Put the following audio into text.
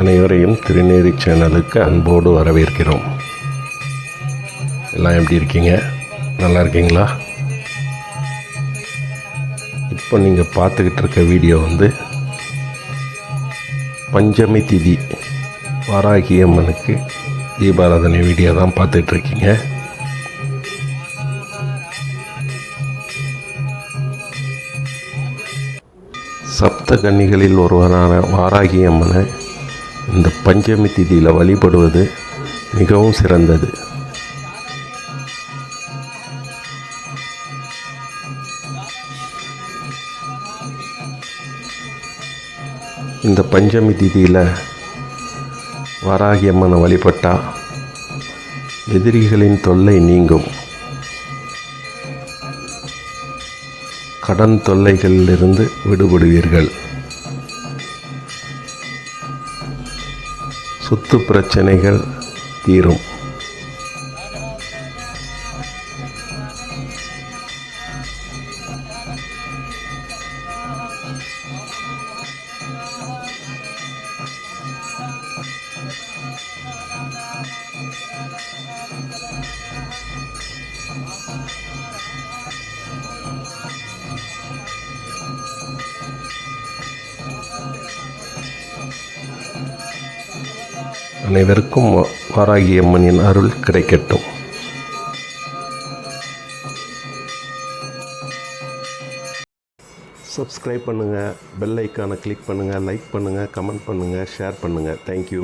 அனைவரையும் திருநேரி சேனலுக்கு அன்போடு வரவேற்கிறோம். எல்லாம் எப்படி இருக்கீங்க? நல்லா இருக்கீங்களா? இப்போ நீங்கள் பார்த்துக்கிட்டு இருக்க வீடியோ வந்து பஞ்சமி திதி வாராகி அம்மனுக்கு தீபாராதனை வீடியோ தான் பார்த்துட்டு இருக்கீங்க. சப்த கன்னிகளில் ஒருவரான வாராகி அம்மனை இந்த பஞ்சமி திதியில் வழிபடுவது மிகவும் சிறந்தது. இந்த பஞ்சமி திதியில் வாராகி அம்மனை வழிபட்டால் எதிரிகளின் தொல்லை நீங்கும். கடன் தொல்லைகளிலிருந்து விடுபடுவீர்கள். சொத்து பிரச்சனைகள் தீரும். அனைவருக்கும் வாராகி அம்மனின் அருள் கிடைக்கட்டும். சப்ஸ்கிரைப் பண்ணுங்கள் பெல் ஐக்கானை கிளிக் பண்ணுங்கள் லைக் பண்ணுங்கள் கமெண்ட் பண்ணுங்கள் ஷேர் பண்ணுங்கள் தேங்க்யூ